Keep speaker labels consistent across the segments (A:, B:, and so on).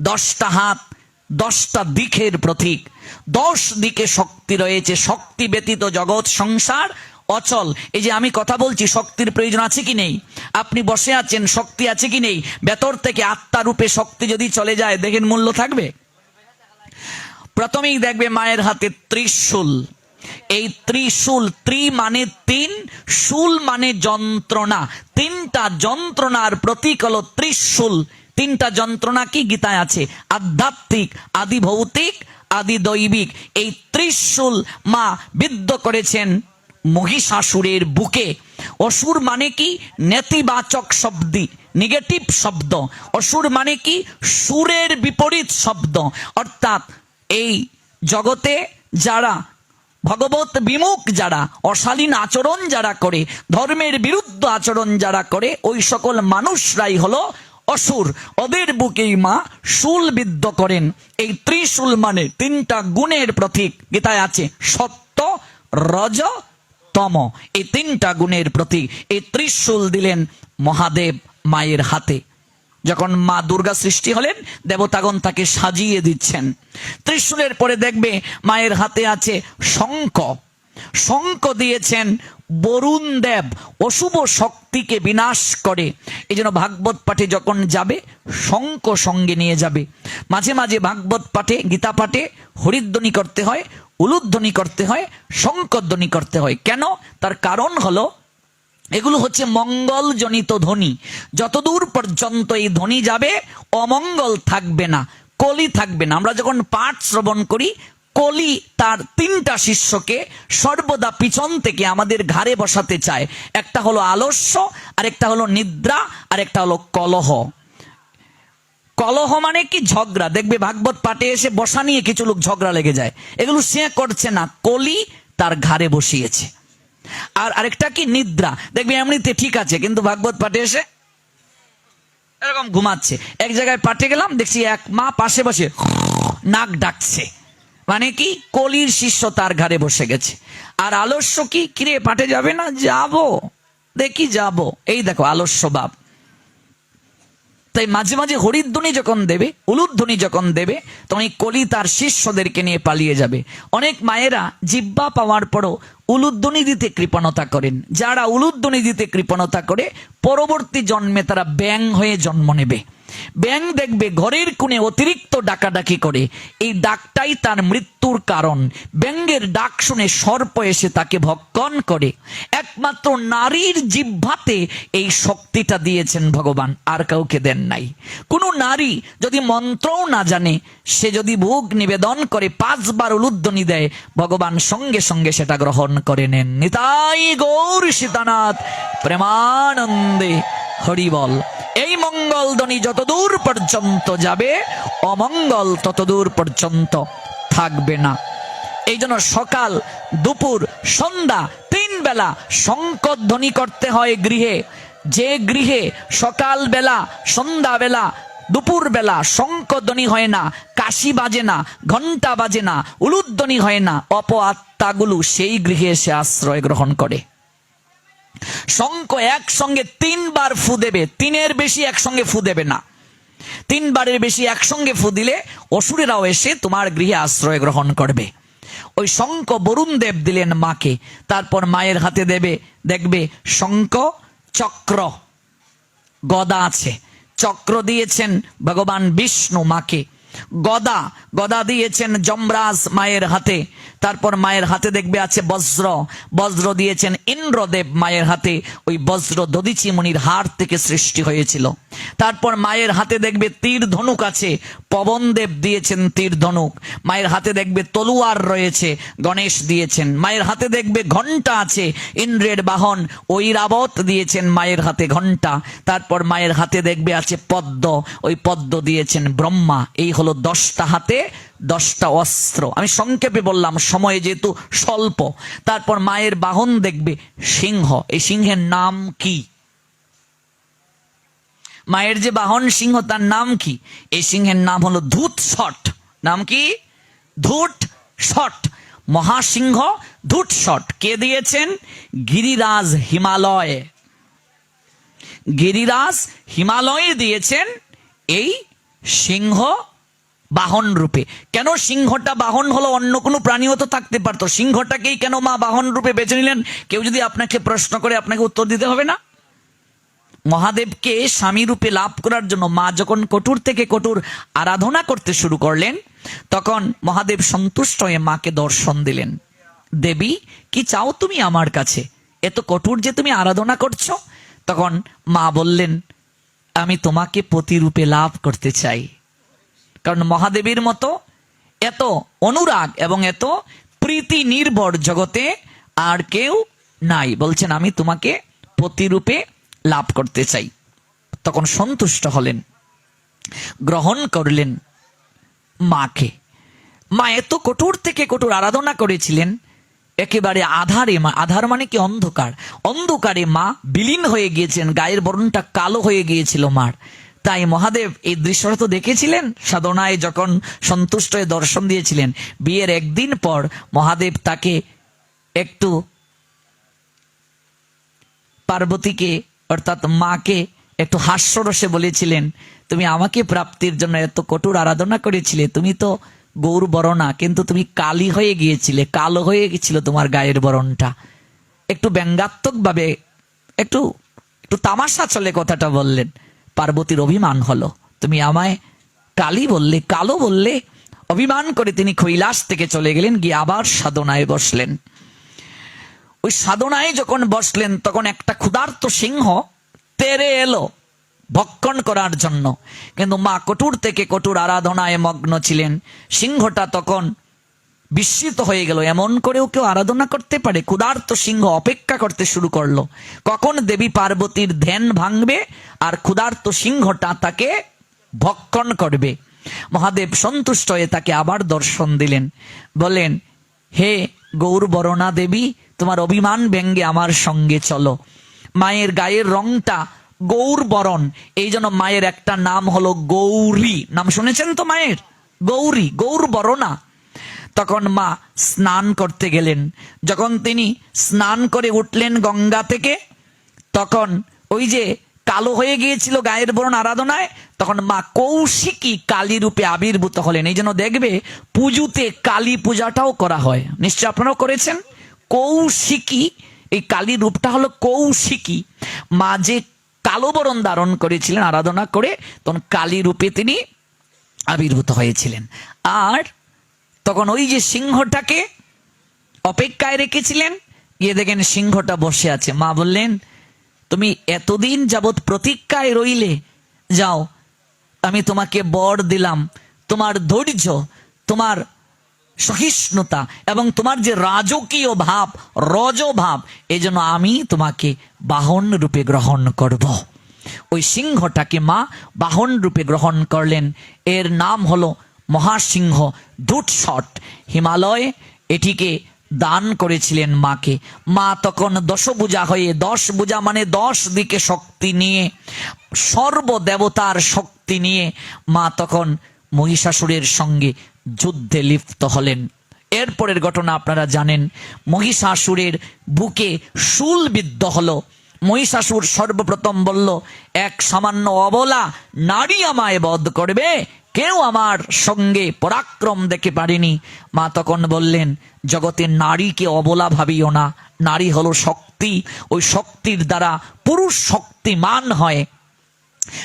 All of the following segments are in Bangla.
A: দশটা হাত, দশটা দিকের প্রতীক। দশ দিকে শক্তি রয়েছে, শক্তি ব্যতীত জগৎ, সংসার, অচল। এই যে আমি কথা বলছি, শক্তির প্রয়োজন আছে কি নেই? আপনি বসে আছেন, শক্তি আছে কি নেই? ভেতর থেকে আত্মা রূপে শক্তি যদি চলে যায়, দেখেন মূল্য থাকবে? প্রথমেই দেখবে মায়ের হাতে ত্রিশূল। এই ত্রিশূল ত্রি মানে তিন, শূল মানে যন্ত্রণা। তিনটা যন্ত্রণার প্রতীক হলো ত্রিশূল। তিনটা যন্ত্রণা কি গীতায় আছে? আধ্যাত্মিক আদি ভৌতিক আদি দৈবিক এই ত্রিশূল মা বিদ্ধ করেছেন মহিষাসুরের বুকে। অসুর মানে কি? নেতিবাচক শব্দি নেগেটিভ শব্দ। অসুর মানে কি? সুরের বিপরীত শব্দ। অর্থাৎ এই জগতে যারা ভগবত বিমুখ যারা, অশালীন আচরণ যারা করে, ধর্মের বিরুদ্ধ আচরণ যারা করে, ওই সকল মানুষরাই হলো অসুর, ওদের বুকেই মা শুল বিদ্ধ করেন। এই ত্রিশূল মানে তিনটা গুণের প্রতীক। গীতায় আছে, সত্য, রজ, তম। এই তিনটা গুণের প্রতীক। এই ত্রিশূল দিলেন মহাদেব মায়ের হাতে। যখন মা দুর্গা সৃষ্টি হলেন, দেবতাগণ তাকে সাজিয়ে দিচ্ছেন। ত্রিশূলের পরে দেখবে মায়ের হাতে আছে শঙ্খ। শঙ্খ দিয়েছেন, বরুণ দেব, অশুভ শক্তিকে বিনাশ করে। এই জন্য ভাগবত পাঠে যখন যাবে শঙ্খ সঙ্গে নিয়ে যাবে। মাঝে মাঝে ভাগবত পাঠে, গীতা পাঠে হরিধ্বনি করতে হয়, উলুধ্বনি করতে হয়, শঙ্করধ্বনি করতে হয়। কেন? তার কারণ হলো, এগুলো হচ্ছে মঙ্গল জনিত ধ্বনি। যতদূর পর্যন্ত এই ধ্বনি যাবে, অমঙ্গল থাকবে না, কলি থাকবে না। আমরা যখন পাঠ শ্রবণ করি কলি তার তিনটা শিষ্যকে সর্বদা পিছন থেকে আমাদের ঘাড়ে বসাতে চায়। একটা হলো আলস্য, আরেকটা হলো নিদ্রা, আরেকটা হলো কলহ। কলহ মানে কি? ঝগড়া। দেখবে ভাগবত পাঠে এসে বসা নিয়ে কিছু লোক ঝগড়া লেগে যায়। এগুলো সে করছে না। কলি তার ঘাড়ে বসিয়েছে। আর আরেকটা কি? নিদ্রা। দেখবে এমনিতে ঠিক আছে, কিন্তু ভাগবত পাঠে এসে এরকম ঘুমাচ্ছে। এক জায়গায় পাঠে গেলাম, দেখছি এক মা পাশে বসে নাক ডাকছে। মানে কি? কলির শিষ্য তার ঘাড়ে বসে গেছে। আর আলস্য কি? কিরে পাঠে যাবে না? যাব। দেখি যাব। এই দেখো, আলস্য বাপ। তাই মাঝে মাঝে হরিধ্বনি যখন দেবে, উলুধ্বনি যখন দেবে, তখন এই কলি তার শিষ্যদেরকে নিয়ে পালিয়ে যাবে। অনেক মায়েরা জিব্বা পাওয়ার পরও উলুধ্বনি দিতে কৃপণতা করেন। যারা উলুধ্বনি দিতে কৃপণতা করে, পরবর্তী জন্মে তারা ব্যাং হয়ে জন্ম নেবে। ব্যাং দেখবে ঘরের কোণে অতিরিক্ত ডাকাডাকি করে। এই ডাকটাই তার মৃত্যুর কারণ। ব্যাঙ্গের ডাক শুনে সর্প এসে তাকে ভক্ষণ করে। একমাত্র নারীর জিহ্বাতে এই শক্তিটা দিয়েছেন ভগবান, আর কাউকে দেন নাই। কোনো নারী যদি মন্ত্রও না জানে, সে যদি ভোগ নিবেদন করে, পাঁচবার উলুধ্বনি দেয়, ভগবান সঙ্গে সঙ্গে সেটা গ্রহণ করে নেন। নিতাই গৌর সীতানাথ, প্রেমানন্দে হরিবল। মঙ্গল ধ্বনি যতদূর পর্যন্ত যাবে, অমঙ্গল ততদূর পর্যন্ত থাকবে না। এই জন্য সকাল, দুপুর, সন্ধ্যা, তিন বেলা শঙ্কর ধ্বনি করতে হয় গৃহে। যে গৃহে সকাল বেলা, সন্ধ্যা বেলা, দুপুর বেলা শঙ্কধ্বনি হয় না, কাশি বাজে না ঘণ্টা বাজে না, উলুধ্বনি হয় না অপ আত্মাগুলো সেই গৃহে এসে আশ্রয় গ্রহণ করে। শঙ্খ একসঙ্গে তিনবার ফু দেবে, তিনের বেশি একসঙ্গে ফু দেবে না। তিনবারের বেশি একসঙ্গে ফু দিলে অসুরেরাও এসে তোমার গৃহে আশ্রয় গ্রহণ করবে। ওই শঙ্খ বরুণ দেব দিলেন মাকে, তারপর মায়ের হাতে দেবে, দেখবে শঙ্খ চক্র, গদা আছে। চক্র দিয়েছেন ভগবান বিষ্ণু মাকে। গদা গদা দিয়েছেন যমরাজ মায়ের হাতে। তারপর মায়ের হাতে দেখবে আছে বজ্র। বজ্র দিয়েছেন ইন্দ্রদেব মায়ের হাতে। ওই বজ্র দদিচি মুনির হাড় থেকে সৃষ্টি হয়েছিল। তারপর মায়ের হাতে দেখবে তীর ধনুক আছে। পবনদেব দিয়েছেন তীর ধনুক। মায়ের হাতে দেখবে তলুয়ার রয়েছে, গণেশ দিয়েছেন। মায়ের হাতে দেখবে ঘণ্টা আছে, ইন্দ্রের বাহন। ওই রাবত দিয়েছেন মায়ের হাতে ঘণ্টা তারপর মায়ের হাতে দেখবে আছে পদ্ম। ওই পদ্ম দিয়েছেন ব্রহ্মা। এই হলো দশটা হাতে দশটা অস্ত্র। আমি সংক্ষেপে বললাম, সময় যেহেতু স্বল্প, তারপর মায়ের বাহন দেখবে সিংহ। এই সিংহের নাম কি? মায়ের যে বাহন সিংহ, তার নাম কি? এই সিংহের নাম হলো ধূত শট। নাম কি? ধূট শট। মহাসিংহ ধূট শট। কে দিয়েছেন? গিরিরাজ হিমালয়। গিরিরাজ হিমালয়ে দিয়েছেন এই সিংহ বাহন রূপে। কেন সিংহটা বাহন হলো অন্য কোনো প্রাণীও তো থাকতে পারতো? সিংহটাকেই কেন মা বাহন রূপে বেছে নিলেন? কেউ যদি আপনাকে প্রশ্ন করে, আপনাকে উত্তর দিতে হবে না? মহাদেবকে স্বামী রূপে লাভ করার জন্য মা যখন কটুর থেকে কটুর আরাধনা করতে শুরু করলেন, তখন মহাদেব সন্তুষ্ট হয়ে মাকে দর্শন দিলেন। দেবী, কি চাও তুমি আমার কাছে? এত কঠোর যে তুমি আরাধনা করছ? তখন মা বললেন, আমি তোমাকে প্রতিরূপে লাভ করতে চাই। কারণ মহাদেবীর মতো এত অনুরাগ এবং এত প্রীতি নির্ভর জগতে আর কেউ নাই। বলছেন, আমি তোমাকে প্রতিরূপে লাভ করতে চাই। তখন সন্তুষ্ট হলেন, গ্রহণ করলেন মাকে। মা এত কঠোর থেকে কঠোর আরাধনা করেছিলেন, একেবারে আধারে মা, আধার মানে কি অন্ধকার? অন্ধকারে মা বিলীন হয়ে গিয়েছেন গায়ের বরণটা কালো হয়ে গিয়েছিল মার। তাই মহাদেব এই দৃশ্যটা তো দেখেছিলেন? সাধনায় যখন সন্তুষ্ট হয়ে দর্শন দিয়েছিলেন, বিয়ের একদিন পর মহাদেব তাকে একটু পার্বতীকে, অর্থাৎ মাকে একটু হাস্যরসে বলেছিলেন, তুমি আমাকে প্রাপ্তির জন্য এত কঠোর আরাধনা করেছিলে, তুমি তো গৌর বরণা, কিন্তু তুমি কালি হয়ে গিয়েছিলে, কালো হয়ে গেছিল তোমার গায়ের বরণটা। একটু ব্যঙ্গাত্মক ভাবে একটু একটু তামাশা চলে কথাটা বললেন। পার্বতীর অভিমান হলো। তুমি আমায় কালি বললে, কালো বললে, অভিমান করে তিনি কৈলাস থেকে চলে গেলেন, গিয়ে আবার সাধনায় বসলেন। ওই সাধনায় যখন বসলেন, তখন একটা ক্ষুধার্ত সিংহ তেরে এলো ভক্ষণ করার জন্য। কিন্তু মা কটুর থেকে কটুর আরাধনায় মগ্ন ছিলেন। সিংহটা তখন বিস্মিত হয়ে গেল। এমন করেও কেউ আরাধনা করতে পারে। ক্ষুধার্ত সিংহ অপেক্ষা করতে শুরু করল। কখন দেবী পার্বতীর ধ্যান ভাঙবে আর ক্ষুধার্ত সিংহটা তাকে ভক্ষণ করবে? মহাদেব সন্তুষ্ট হয়ে তাকে আবার দর্শন দিলেন। বলেন হে গৌর বরণা দেবী, তোমার অভিমান ব্যঙ্গে আমার সঙ্গে চলো। মায়ের গায়ের রংটা গৌর বরণ এই জন্য মায়ের একটা নাম হলো গৌরী। নাম শুনেছেন তো মায়ের? গৌরী গৌর বরণা তখন মা স্নান করতে গেলেন। যখন তিনি স্নান করে উঠলেন গঙ্গা থেকে, তখন ওই যে কালো হয়ে গিয়েছিল গায়ের বরণ আরাধনায়, তখন মা কৌশিকী কালী রূপে আবির্ভূত হলেন। এই জন্য দেখবে, পুজোতে কালী পূজাটাও করা হয়। নিশ্চয় আপনারাও করেছেন? কৌশিকী, এই কালী রূপটা হলো কৌশিকী। মা যে কালো বরণ ধারণ করেছিলেন, আরাধনা করে, তখন কালী রূপে তিনি আবির্ভূত হয়েছিলেন। আর তখন ওই যে সিংহটাকে অপেক্ষায় রেখেছিলেন, গিয়ে দেখেন সিংহটা বসে আছে। মা বললেন, তুমি এতদিন যাবৎ প্রতীক্ষায় রইলে, যাও, আমি তোমাকে বর দিলাম। তোমার ধৈর্য, তোমার সহিষ্ণুতা এবং তোমার যে রাজকীয় ভাব রজ ভাব এই জন্য আমি তোমাকে বাহন রূপে গ্রহণ করব। ওই সিংহটাকে মা বাহন রূপে গ্রহণ করলেন। এর নাম হলো মহাসিংহ দুটশট হিমালয় এটিকে দান করেছিলেন মাকে। মা তখন দশভুজা হয়ে দশ ভুজা মানে দশ দিকে শক্তি নিয়ে, সর্বদেবতার শক্তি নিয়ে মা তখন মহিষাসুরের সঙ্গে যুদ্ধে লিপ্ত হলেন। এরপরের ঘটনা আপনারা জানেন, মহিষাসুরের বুকে শুল বিদ্ধ হলো। মহিষাসুর সর্বপ্রথম বলল, এক সামান্য অবলা নারী আমায় বধ করবে কেউ আমার সঙ্গে পরাক্রম দেখে পারেনি। মা তখন বললেন জগতের নারীকে অবলা ভাবিও না। নারী হলো শক্তি। ওই শক্তির দ্বারা পুরুষ শক্তিমান হয়।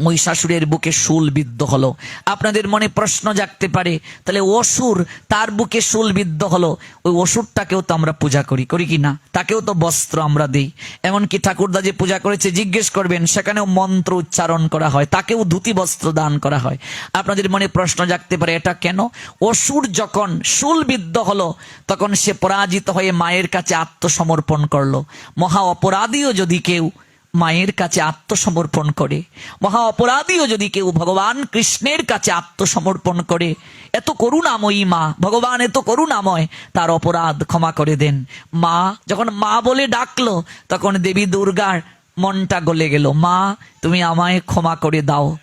A: মহিষাসুরের বুকে শুল বিদ্ধ হলো। আপনাদের মনে প্রশ্ন জাগতে পারে, তাহলে অসুর তার বুকে শুল বিদ্ধ হলো। ওই অসুরটাকেও তো আমরা পূজা করি করি কি না? তাকেও তো বস্ত্র আমরা দিই। এমনকি ঠাকুরদা যে পূজা করেছে, জিজ্ঞেস করবেন, সেখানেও মন্ত্র উচ্চারণ করা হয়, তাকেও ধুতি বস্ত্র দান করা হয়। আপনাদের মনে প্রশ্ন জাগতে পারে, এটা কেন? অসুর যখন শুল বিদ্ধ হলো, তখন সে পরাজিত হয়ে মায়ের কাছে আত্মসমর্পণ করল। মহা অপরাধীও যদি কেউ মায়ের কাছে আত্মসমর্পণ করে। মহা অপরাধীও যদি কেউ ভগবান কৃষ্ণের কাছে আত্মসমর্পণ করে, এত করুণাময়ী মা, ভগবান এত করুণাময়, তার অপরাধ ক্ষমা করে দেন। মা যখন মা বলে ডাকলো, তখন দেবী দুর্গার মনটা গলে গেল। মা, তুমি আমায় ক্ষমা করে দাও।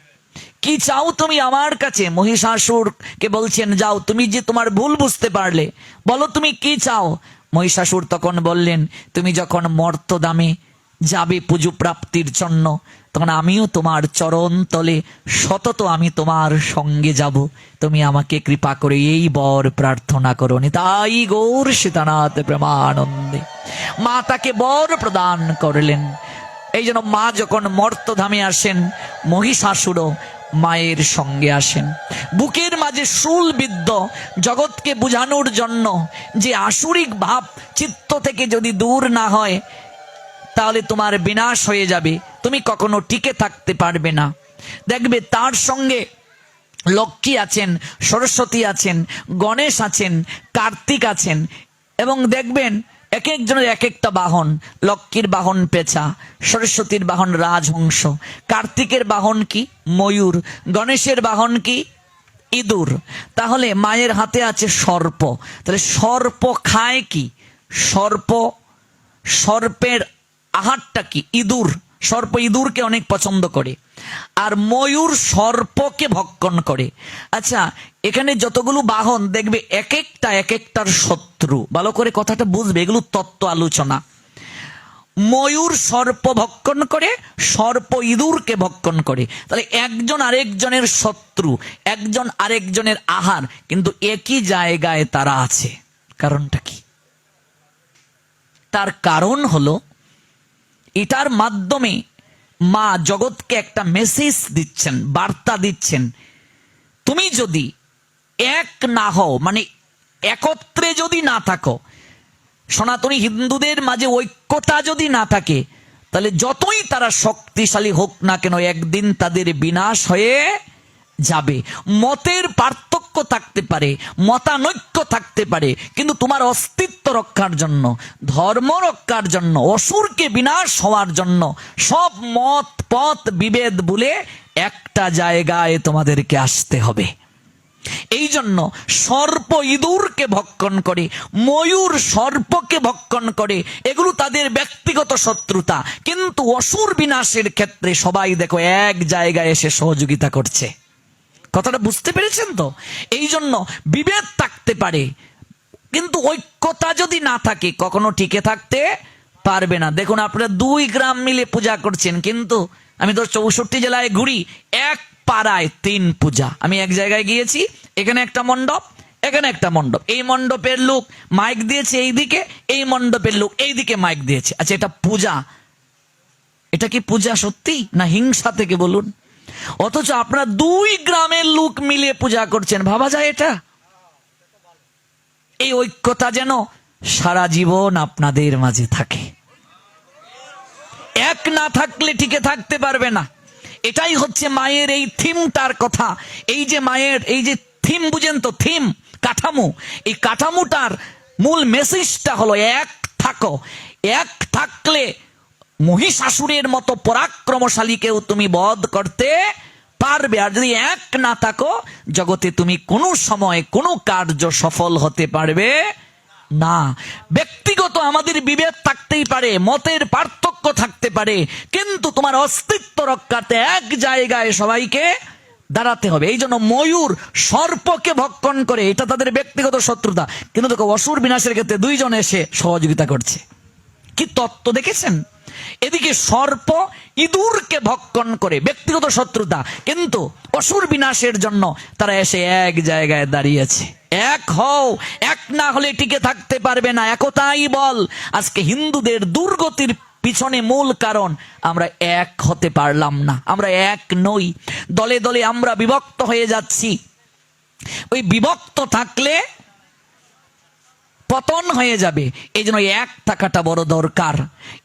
A: কি চাও তুমি আমার কাছে? মহিষাসুরকে বলছেন, যাও, তুমি যে তোমার ভুল বুঝতে পারলে। বলো, তুমি কি চাও? মহিষাসুর তখন বললেন, তুমি যখন মর্ত দামে যাবে পুজো প্রাপ্তির জন্য। তখন আমিও তোমার চরণ তলে, সতত আমি তোমার সঙ্গে যাব। তুমি আমাকে কৃপা করে এই বর প্রার্থনা করো নি তাই গৌর সীতানাথ প্রেমানন্দে। মা তাকে বর প্রদান করলেন। এই জন্য মা যখন মর্তধামে আসেন, মহিষাসুরও মায়ের সঙ্গে আসেন। বুকের মাঝে শুলবিদ্ধ জগৎকে বুঝানোর জন্য যে আসুরিক ভাব চিত্ত থেকে যদি দূর না হয় তাহলে তোমার বিনাশ হয়ে যাবে। তুমি কখনো টিকে থাকতে পারবে না। দেখবে তার সঙ্গে লক্ষ্মী আছেন, সরস্বতী আছেন, গণেশ আছেন, কার্তিক আছেন এবং দেখবেন এক একজনের এক একটা বাহন, লক্ষ্মীর বাহন পেঁচা, সরস্বতীর বাহন রাজহংস, কার্তিকের বাহন কি ময়ূর, গণেশের বাহন কি ইঁদুর। তাহলে মায়ের হাতে আছে সর্প। তাহলে সর্প খায় কি? সর্প, সর্পের আহারটা কি? ইঁদুর। সর্প ইঁদুরকে অনেক পছন্দ করে। আর ময়ূর সর্পকে ভক্ষণ করে। আচ্ছা এখানে যতগুলো বাহন, দেখবে এক একটা, এক একটার শত্রু। ভালো করে কথাটা বুঝবে, এগুলো তত্ত্ব আলোচনা। ময়ূর সর্প ভক্ষণ করে, সর্প ইঁদুরকে ভক্ষণ করে। তাহলে একজন আরেকজনের শত্রু, একজন আরেকজনের আহার, কিন্তু একই জায়গায় তারা আছে। কারণটা কি? তার কারণ হলো এটার মাধ্যমে মা জগৎকে একটা মেসেজ দিচ্ছেন, বার্তা দিচ্ছেন। তুমি যদি এক না হও মানে একত্রে যদি না থাকো, সনাতনী হিন্দুদের মাঝে ঐক্যতা যদি না থাকে, তাহলে যতই তারা শক্তিশালী হোক না কেন, একদিন তাদের বিনাশ হয়ে যাবে। মতের পার্থক্য থাকতে পারে, মতানৈক্য থাকতে পারে, কিন্তু তোমার অস্তিত্ব রক্ষার জন্য, ধর্ম রক্ষার জন্য, অসুরকে বিনাশ হওয়ার জন্য সব মত, পথ, বিভেদ বলে একটা জায়গায় তোমাদেরকে আসতে হবে। এই জন্য সর্প ইঁদুরকে ভক্ষণ করে, ময়ূর সর্পকে ভক্ষণ করে, এগুলো তাদের ব্যক্তিগত শত্রুতা, কিন্তু অসুর বিনাশের ক্ষেত্রে সবাই দেখো এক জায়গায় এসে সহযোগিতা করছে। কথাটা বুঝতে পেরেছেন তো? এই জন্য বিভেদ থাকতে পারে। কিন্তু ঐক্যতা যদি না থাকে, কখনো টিকে থাকতে পারবে না। দেখুন, আপনারা দুই গ্রাম মিলে পূজা করছেন, কিন্তু আমি তো চৌষট্টি জেলায় ঘুরি, এক পাড়ায় তিন পূজা। আমি এক জায়গায় গিয়েছি, এখানে একটা মণ্ডপ, এখানে একটা মণ্ডপ। এই মণ্ডপের লোক মাইক দিয়েছে এই দিকে এই মণ্ডপের লোক এই দিকে মাইক দিয়েছে। আচ্ছা এটা পূজা। এটা কি পূজা সত্যি না হিংসা থেকে বলুন? অথচ আপনারা দুই গ্রামের লোক মিলে পূজা করছেন। ভাবা যায় এটা? এই ঐক্যতা যেন সারা জীবন আপনাদের মাঝে থাকে। এক না থাকলে টিকে থাকতে পারবে না। এটাই হচ্ছে মায়ের এই থিমটার কথা। এই যে মায়ের, এই যে থিম বুঝেন তো, থিম, কাঠামো। এই কাঠামোটার মূল মেসেজটা হলো এক থাকো। এক থাকলে মহিষাসুরের মতো পরাক্রমশালীকেও তুমি বধ করতে পারবে। আর যদি এক না থাকো, জগতে তুমি কোনো সময় কোনো কার্য সফল হতে পারবে না। ব্যক্তিগত আমাদের বিভেদ থাকতেই পারে, মতের পার্থক্য থাকতে পারে, কিন্তু তোমার অস্তিত্ব রক্ষাতে এক জায়গায় সবাইকে দাঁড়াতে হবে। এই জন্য ময়ূর সর্পকে ভক্ষণ করে, এটা তাদের ব্যক্তিগত শত্রুতা। কিন্তু দেখো, অসুর বিনাশের ক্ষেত্রে দুইজন এসে সহযোগিতা করছে। কি তত্ত্ব দেখেছেন? এদিকে সর্প ইঁদুরকে ভক্ষণ করে, ব্যক্তিগত শত্রুতা, কিন্তু অসুর বিনাশের জন্য তারা এসে এক জায়গায় দাঁড়িয়েছে। এক হও, এক না হলে টিকে থাকতে পারবে না, একতাই বল। আজকে হিন্দুদের দুর্গতির পিছনে মূল কারণ, আমরা এক হতে পারলাম না, আমরা এক নই। দলে দলে আমরা বিভক্ত হয়ে যাচ্ছি। ওই বিভক্ত থাকলে পতন হয়ে যাবে। এই জন্য এক থাকাটা বড় দরকার।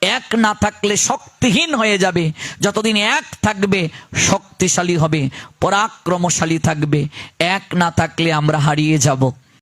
A: এক না থাকলে শক্তিহীন হয়ে যাবে। যতদিন এক থাকবে, শক্তিশালী হবে, পরাক্রমশালী থাকবে। এক না থাকলে আমরা হারিয়ে যাব।